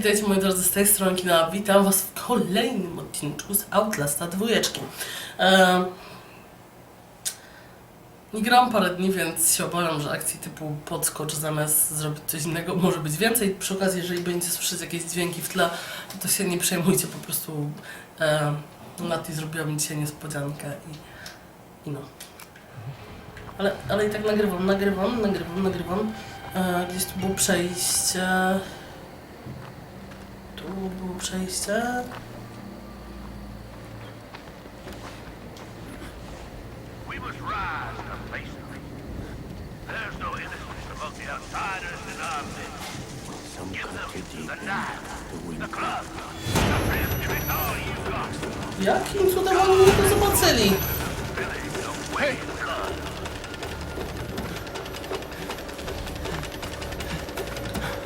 witajcie moi drodzy z tej strony kina. Witam was w kolejnym odcinku z Outlasta dwójeczki. Ehm, nie gram parę dni, więc się obawiam, że akcji typu podskocz zamiast zrobić coś innego może być więcej. Przy okazji, jeżeli będziecie słyszeć jakieś dźwięki w tle, to się nie przejmujcie, po prostu e, Nati zrobiła mi dzisiaj niespodziankę i, i no. Ale, ale i tak nagrywam, nagrywam, nagrywam, nagrywam. E, gdzieś tu było przejście. Tu było przejście. We must rise to face it.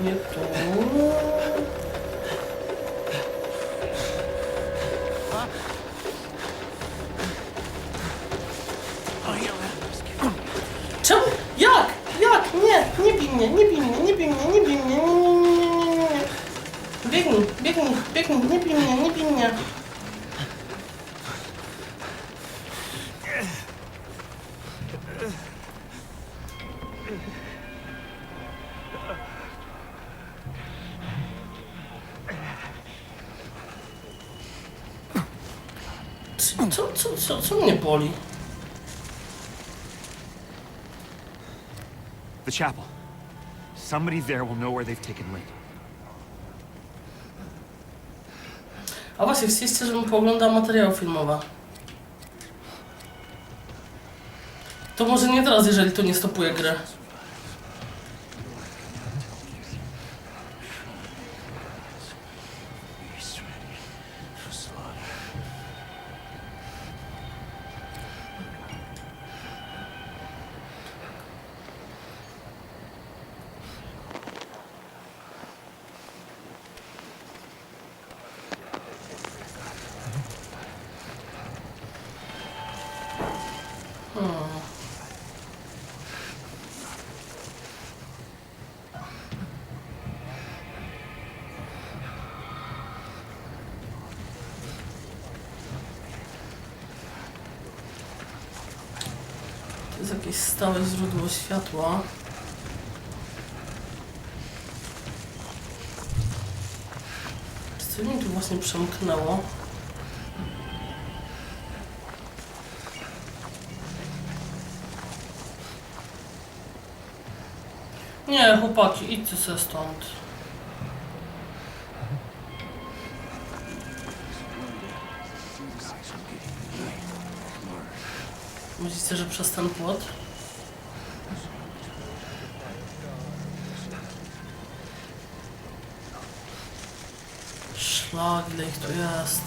There's mnie, nie bij mnie, nie bij mnie, nie bij mnie, nie, nie, nie, nie, nie, nie. Biegnij, biegnij, biegnij, nie bij mnie, nie bij mnie. Co, co, co, co mnie boli? The chapel. Somebody there will know where they've taken Lynn. A właśnie, chcieliście, żebym pooglądał materiały filmowe. To może nie teraz, jeżeli to nie stopuje gry. Jakieś stałe źródło światła. Czy coś mi tu właśnie przemknęło? Nie, chłopaki, idźcie se stąd. Myślicie, że przez ten płot? Szlak, ile ich tu jest.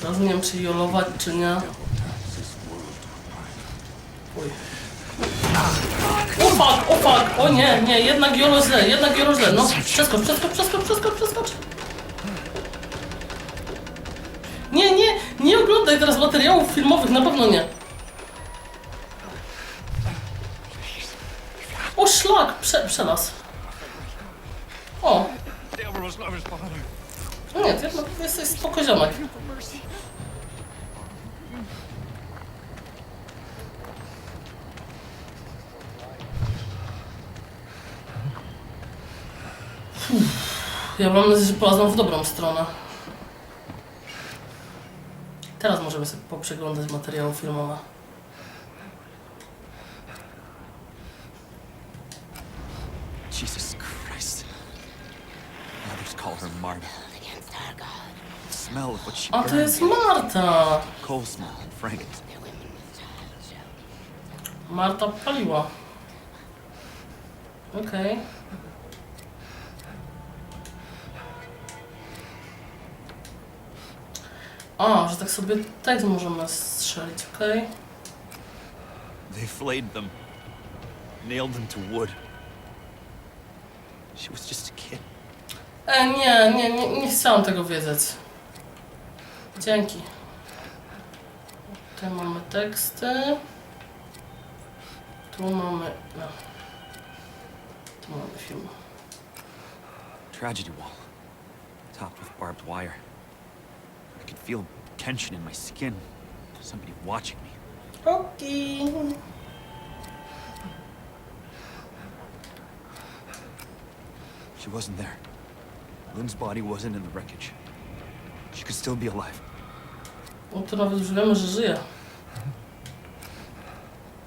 Teraz nie wiem, czy jolować, czy nie. Fuck, o nie, nie, jednak jolo źle, jednak jolo źle, no, przeskocz, przeskocz, przeskocz, przeskocz, przeskocz. Nie, nie, nie oglądaj teraz materiałów filmowych, na pewno nie. O szlak, prze, przelas. O, nie, ty jednak jesteś spoko ziomek. Ja mam nadzieję, że poznam w dobrą stronę. Teraz możemy sobie poprzeglądać materiały filmowe. Jesus Christ. Others call her Marta. The smell of what she A to burned. jest Marta! Coleslaw and Frank. Marta paliła. Okej. A, że tak sobie tekst możemy strzelić, okej? They flayed them. Nailed them to wood. She was just a kid. E, nie, nie, nie, nie chciałam tego wiedzieć. Dzięki. Tutaj mamy teksty. Tu mamy... No. Tu mamy film. Tragedy wall. Topped with barbed wire. I could feel tension in my skin. Somebody watching me. Okej. She wasn't there. Lynn's body wasn't in the wreckage. She could still be alive. No to nawet już wiemy, że żyje.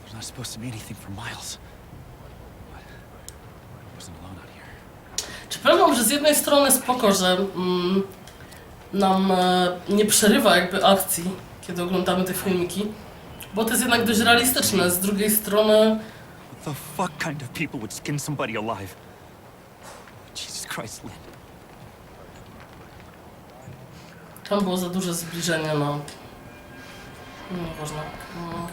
There's not supposed to be anything for miles. But I wasn't alone out here. Czy powiem wam, że z jednej strony spoko, że mm, nam e, nie przerywa jakby akcji, kiedy oglądamy te filmiki, bo to jest jednak dość realistyczne. Z drugiej strony, the fuck kind of people would skin somebody alive? Jesus Christ, Lynn. tam było za duże zbliżenie, no. Nieważne. No.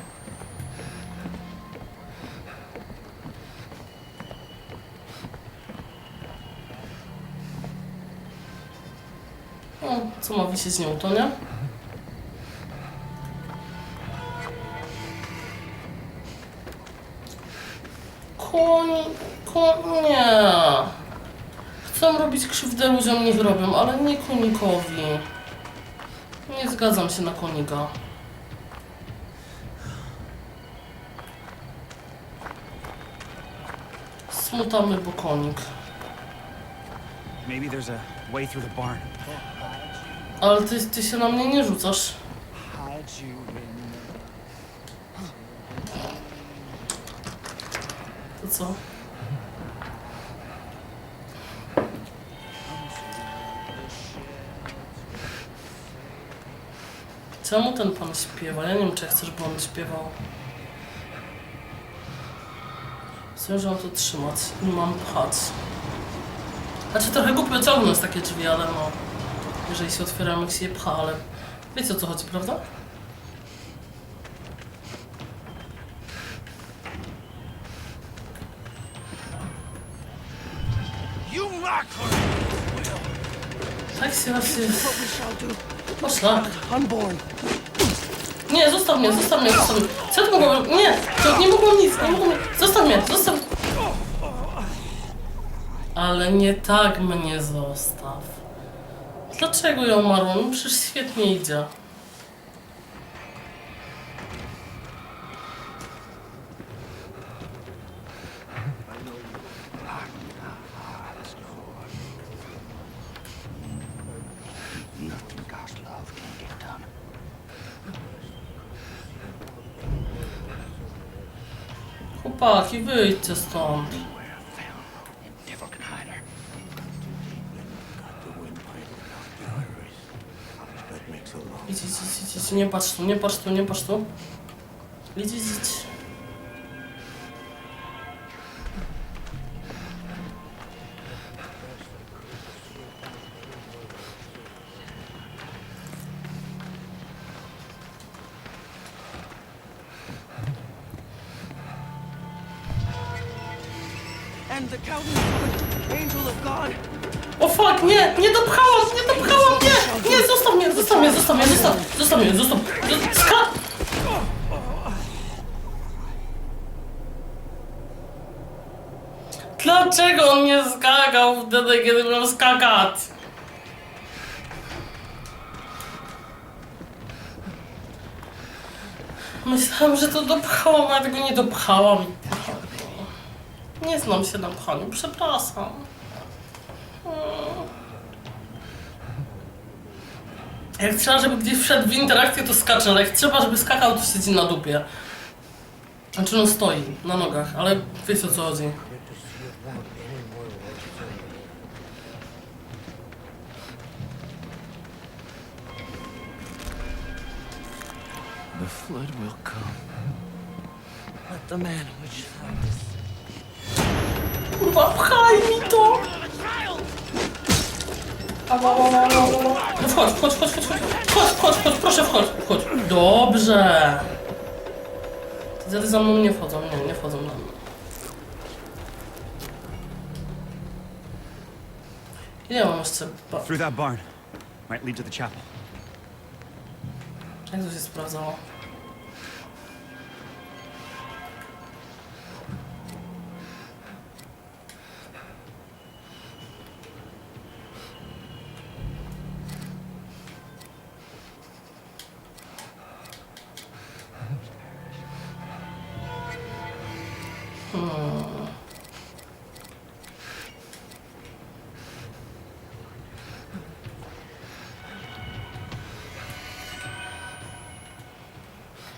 Co ma wisieć nie utonie? Koń, koń, nie. Chcę robić krzywdę ludziom, niech robią, ale nie konikowi. Nie zgadzam się na konika. Smutamy, bo konik. Maybe there's a way through the barn. Ale ty, ty się na mnie nie rzucasz. To co? Czemu ten pan śpiewa? Ja nie wiem, czy ja chcę, żeby on śpiewał. Zdążyłam to trzymać i mam pchać. Znaczy trochę głupio ciągnąć takie drzwi, ale no... Jeżeli się otwierają, jak się je pcha, ale... Wiecie o co chodzi, prawda? Tak się właśnie... Masz tak. unborn. Nie, zostaw mnie, zostaw mnie, zostaw mnie. Co ty mogłem... Nie, to nie mogłem nic, nie mogłem... Zostaw mnie, zostaw... Ale nie tak mnie zostaw. Dlaczego ją marłam? Przecież świetnie idzie. Chłopaki, wyjdźcie stąd. не пошло, не пошло, не пошло. Идите. Zostaw mnie, zostaw mnie, zostaw zostaw, mnie, zostaw, ska... Dlaczego on nie skakał wtedy, kiedy miał skakać? Myślałam, że to dopchałam, a tego nie dopchałam. Nie znam się na pchaniu, przepraszam. Jak trzeba, żeby gdzieś wszedł w interakcję, to skacze, ale jak trzeba, żeby skakał, to siedzi na dupie. Znaczy no stoi, na nogach, ale wiecie o co chodzi. The flood will come. Let the man which Kurwa, No wchodź, wchodź, wchodź, wchodź, wchodź, wchodź, wchodź, wchodź, proszę wchodź, wchodź. Dobrze. Te dziady za mną nie wchodzą, nie, nie wchodzą na mnie. Ile mam jeszcze... Ba- Through that barn. Might lead to the chapel. Jak to się sprawdzało?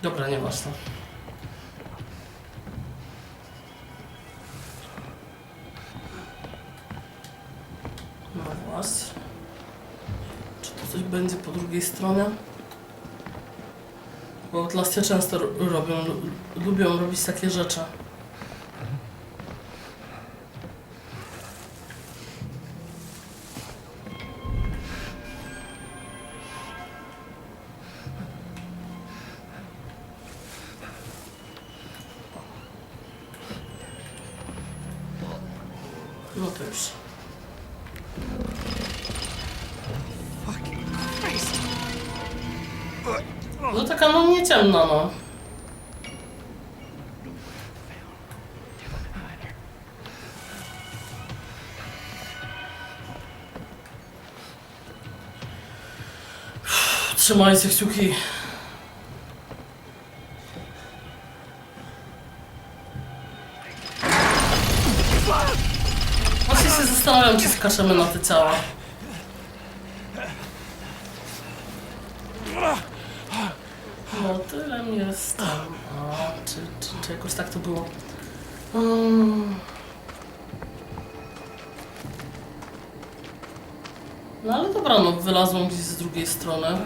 Dobra, nieważne. No właśnie. Czy tu coś będzie po drugiej stronie? Bo Outlastia często ro- robią, lu- lubią robić takie rzeczy. Trzymajcie kciuki. Właśnie się zastanawiam, czy skaczemy na te ciała. No tyle tam. A, czy, czy, czy jakoś tak to było? Mm. No ale dobra, no wylazłem gdzieś z drugiej strony.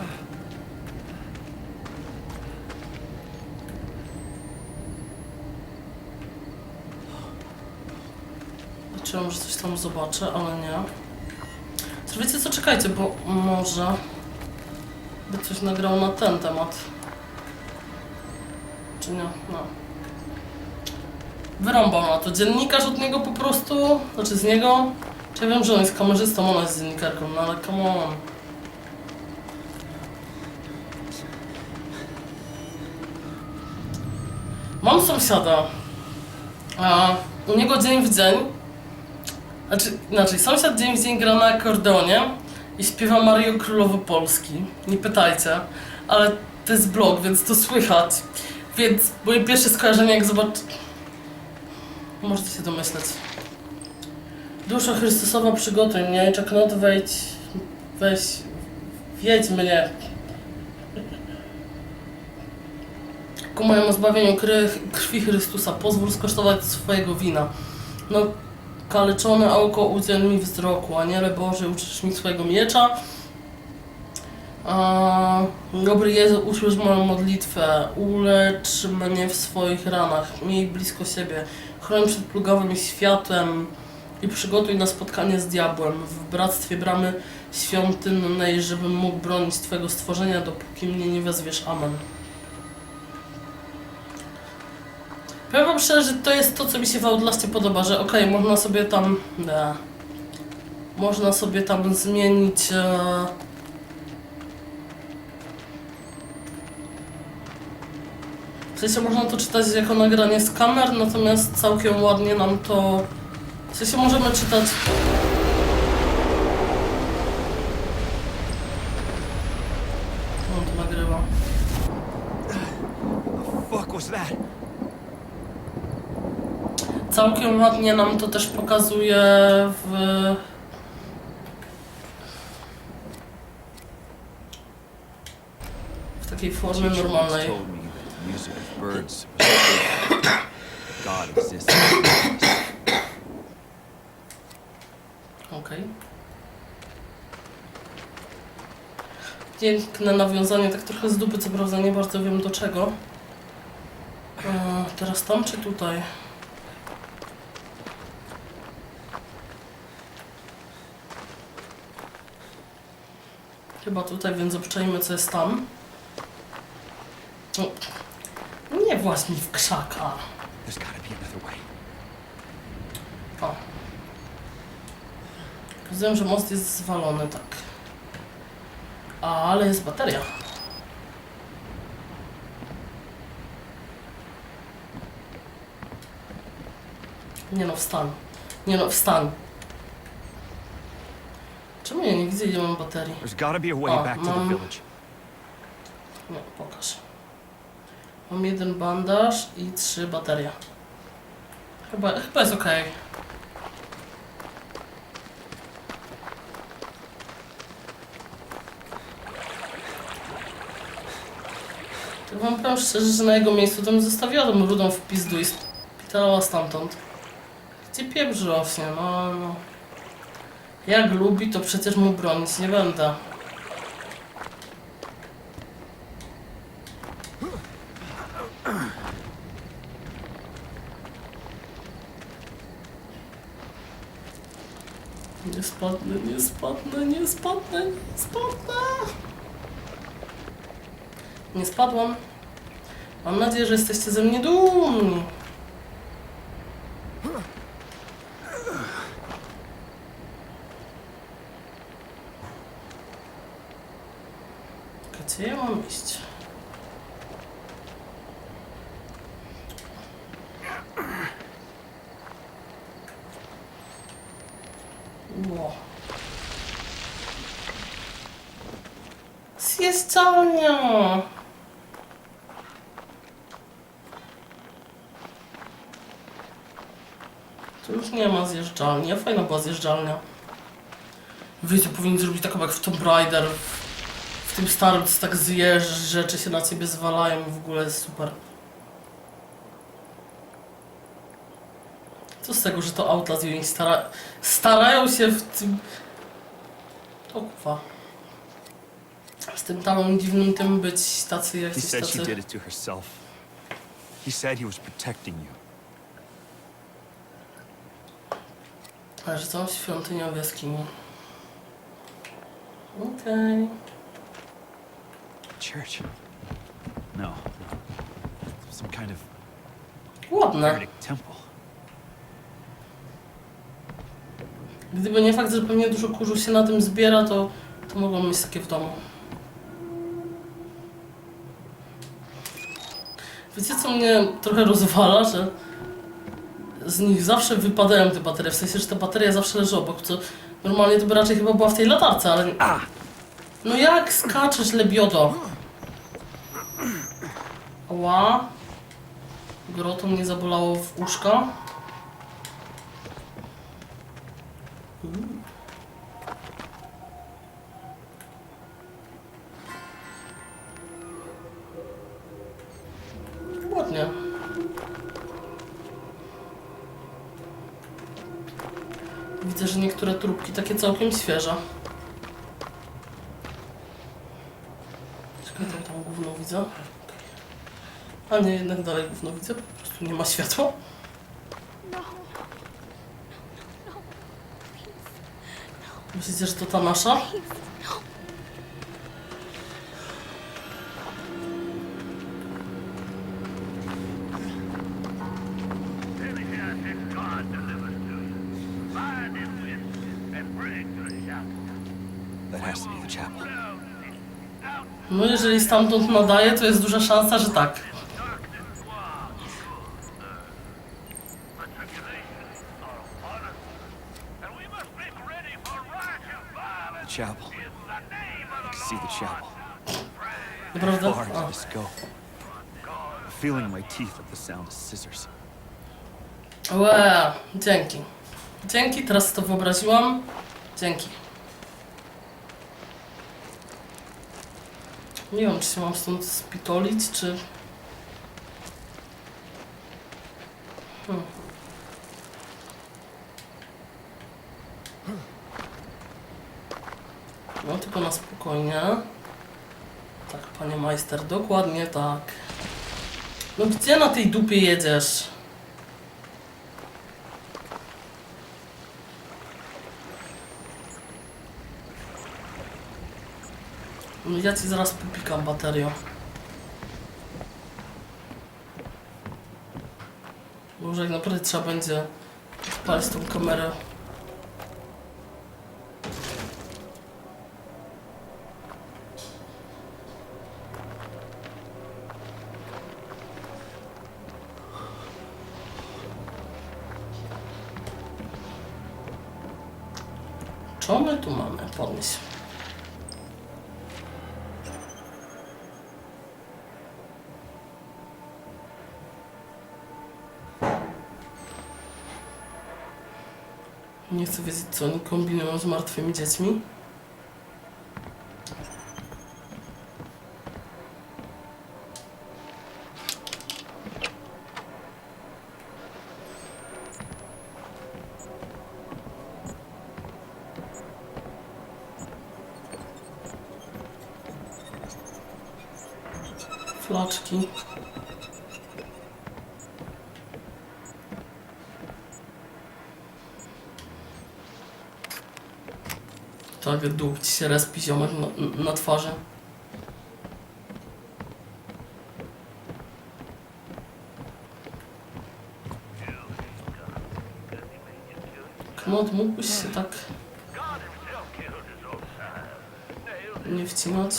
Liczyłam, że coś tam zobaczę, ale nie. To wiecie co, czekajcie, bo może by coś nagrał na ten temat. Czy nie? No. Wyrąbał na to. Dziennikarz od niego po prostu, znaczy z niego, czy ja wiem, że on jest kamerzystą, ona jest dziennikarką, no ale come on. Mam sąsiada. A u niego dzień w dzień, znaczy inaczej, sąsiad dzień w dzień gra na akordeonie i śpiewa Mario Królowo Polski. Nie pytajcie, ale to jest blog, więc to słychać. Więc moje pierwsze skojarzenie, jak zobacz... Możecie się domyśleć. Dusza Chrystusowa, przygotuj mnie, czeknot wejdź, weź, wiedź mnie. Ku mojemu zbawieniu krwi Chrystusa, pozwól skosztować swojego wina. No, kaleczone oko udziel mi wzroku, aniele Boże, uczysz mi swojego miecza. A, dobry Jezu, usłysz moją modlitwę, ulecz mnie w swoich ranach, miej blisko siebie, chroń przed plugawym światłem i przygotuj na spotkanie z diabłem w bractwie bramy świątynnej, żebym mógł bronić Twego stworzenia, dopóki mnie nie wezwiesz. Amen. Powiem wam szczerze, że to jest to, co mi się w Outlastie podoba, że okej, można sobie tam... Nie, można sobie tam zmienić... E, W sensie można to czytać jako nagranie z kamer, natomiast całkiem ładnie nam to... W sensie możemy czytać... On to nagrywa. Fuck was that? Całkiem ładnie nam to też pokazuje w... w takiej formie normalnej. Okej. Piękne nawiązanie, tak trochę z dupy, co prawda nie bardzo wiem do czego. E, teraz tam czy tutaj? Chyba tutaj, więc obczajmy co jest tam. Nie właśnie w krzaka. O. Widzę, że most jest zwalony, tak. Ale jest bateria. Nie no, wstań. Nie no, wstań. Czemu ja nie widzę, ile mam baterii? There's gotta be a way Oh, back to the Mom. village. Nie, pokaż. Mam jeden bandaż i trzy baterie. Chyba, chyba jest okej. To wam powiem szczerze, że na jego miejscu to bym zostawiła tą rudą w pizdu i spitalała stamtąd. Gdzie pieprz rośnie, no, no. Jak lubi, to przecież mu bronić nie będę. Nie spadnę, nie spadnę, nie spadnę, nie spadnę. Nie spadłam. Mam nadzieję, że jesteście ze mnie dumni. Gdzie ja mam iść? Ło. Zjeżdżalnia! Tu już nie ma zjeżdżalni, a fajna była zjeżdżalnia. Wiecie, powinni zrobić taką jak w Tomb Raider. W, w tym starym, co tak zjeżdż, rzeczy się na ciebie zwalają w ogóle jest super. Co z tego, że to Outlast i oni stara... starają się w tym... O kuwa. Z tym całym dziwnym tym być tacy He jakiś said she tacy... did it to herself. He said he was protecting you. Ale że całą świątynią w jaskini. Okej. Church? No, no. Some kind of Ładne. heretic temple. Gdyby nie fakt, że pewnie dużo kurzu się na tym zbiera, to, to mogłam mieć takie w domu. Wiecie co mnie trochę rozwala, że z nich zawsze wypadają te baterie, w sensie, że ta bateria zawsze leży obok, co normalnie to by raczej chyba była w tej latarce, ale... A! No jak skaczesz, lebiodo? Ła. Groto mnie zabolało w uszka. Niektóre trupki takie całkiem świeże. Czekaj, tam, tam gówno widzę. A nie, jednak dalej gówno widzę, po prostu nie ma światła. Myślicie, że to ta nasza? No jeżeli stamtąd nadaje, to jest duża szansa, że tak. Chapel. I can see the chapel. Naprawdę? How far A. does this go? I'm feeling in my teeth at the sound of scissors. Łe, dzięki. Dzięki, teraz to wyobraziłam. Dzięki. Nie wiem, czy się mam stąd spitolić, czy... Hmm. No, tylko na spokojnie. Tak, panie majster, dokładnie tak. No gdzie na tej dupie jedziesz? Ja ci zaraz popikam baterią. Może jak naprawdę trzeba będzie spalić tą kamerę. Nie chcę wiedzieć, co oni kombinują z martwymi dziećmi. tobie duch ci się rozpizioł masz na, na twarzy. Knot, mógłbyś się tak nie wcinać?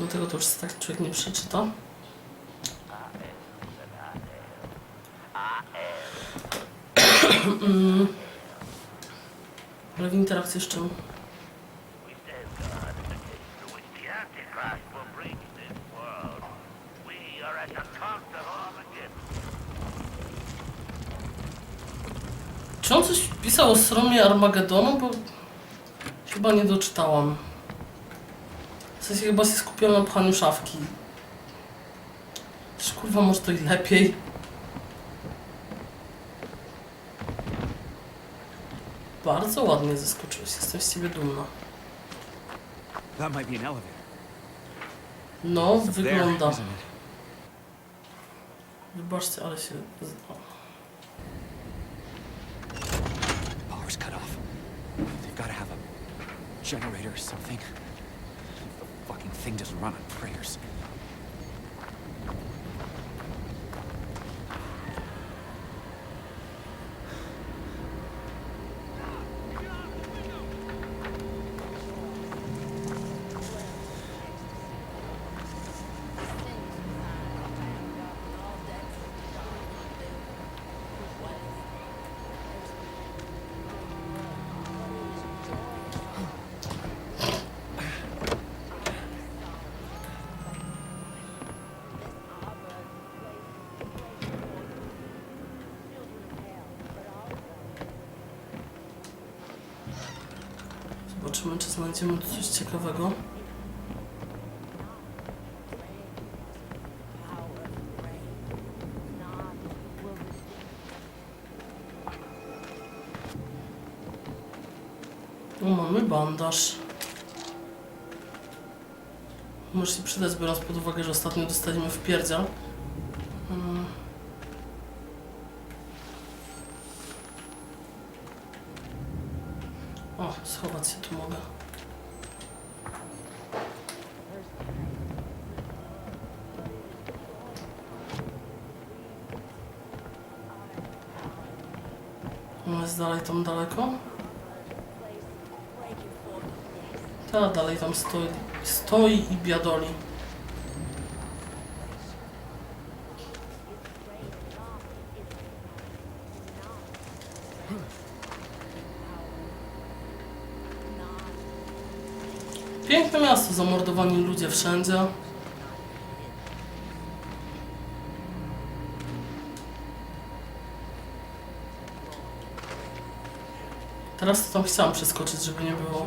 No tego to już tak człowiek nie przeczyta. Ale w interakcji z czym? Czy on coś pisał o stronie Armagedonu? Bo chyba nie doczytałam. Sensie chyba się skupiłam na pchaniu szafki. Czy kurwa może to i lepiej? Bardzo ładnie zaskoczyłeś, jestem z ciebie dumna. That might be an elevator. No, wygląda. Wybaczcie, ale się... o. Power's cut off. They've got to have a generator or something. Fucking thing doesn't run on prayers. Zobaczymy, czy znajdziemy tu coś ciekawego. O, mamy bandaż. Może się przydać, biorąc pod uwagę, że ostatnio dostaliśmy w pierdziel. Stoi, stoi i biadoli. Piękne miasto, zamordowani ludzie wszędzie. Teraz to tam chciałam przeskoczyć, żeby nie było.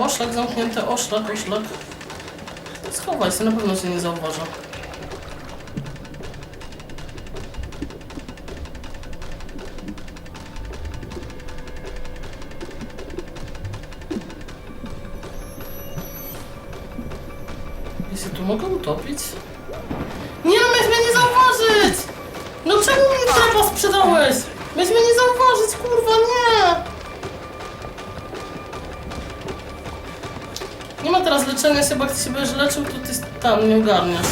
Oszlak zamknięty, oszlak, oszlak. Schowaj się, na pewno się nie zauważa. Tam nie ogarniasz.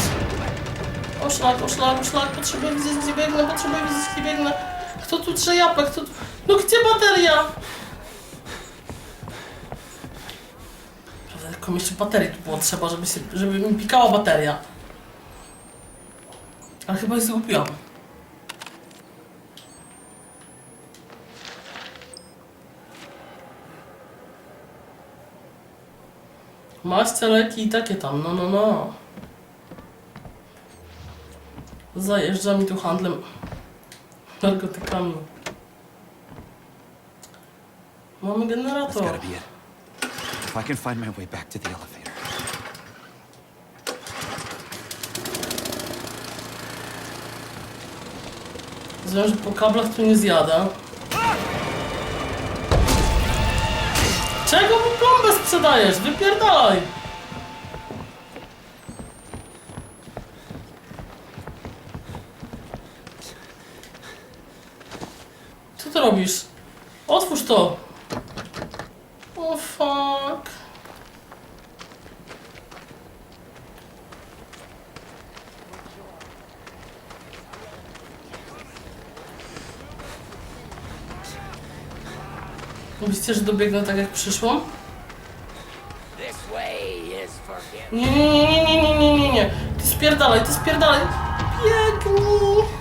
O szlak, o szlak, o szlak, potrzebuję gdzie biegnę, potrzebuję gdzie biegnę. Kto tu trze japę, kto tu... No gdzie bateria? Prawda, tylko jeszcze baterii tu było trzeba, żeby się, żeby mi pikała bateria. Ale chyba jest zgubiłam. Maście leki i takie tam, no no no. Zajeżdża mi tu handlem narkotykami. Mamy That's generator. gotta be it. If I can find my way back to the elevator. Rozumiem, że po kablach tu nie zjada. Czego mi plombę sprzedajesz? Wypierdalaj! Ty robisz? Otwórz to! O fuck. Myślicie, że dobiegnę tak jak forbidden. Nie, nie, nie, nie, nie, nie, nie, nie. Ty spierdalaj, ty spierdalaj. Biegnij.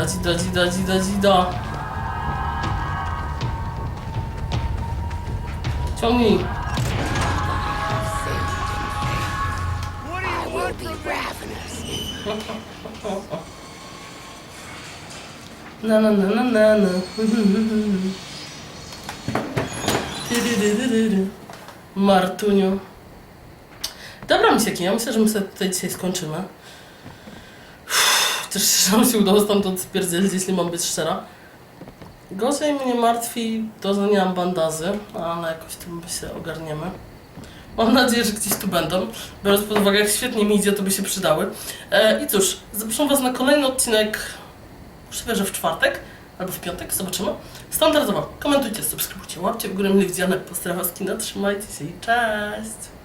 Dobra, dzida, dzida, dzida, dzida, dzida. Ciągnij. Na na na na na na. Martuniu. Dobra, misieki, ja myślę, że my sobie tutaj dzisiaj skończymy. Też nam się udało stamtąd spierdzielić, jeśli mam być szczera. Gorzej mnie martwi to, że nie mam bandazy, ale jakoś tym się ogarniemy. Mam nadzieję, że gdzieś tu będą. Biorąc pod uwagę, jak świetnie mi idzie, to by się przydały. E, I cóż, zapraszam Was na kolejny odcinek Możliwe, że w czwartek albo w piątek, zobaczymy. Standardowo komentujcie, subskrybujcie, łapcie w górę mile widziane, pozdrawiam was kina, trzymajcie się i cześć!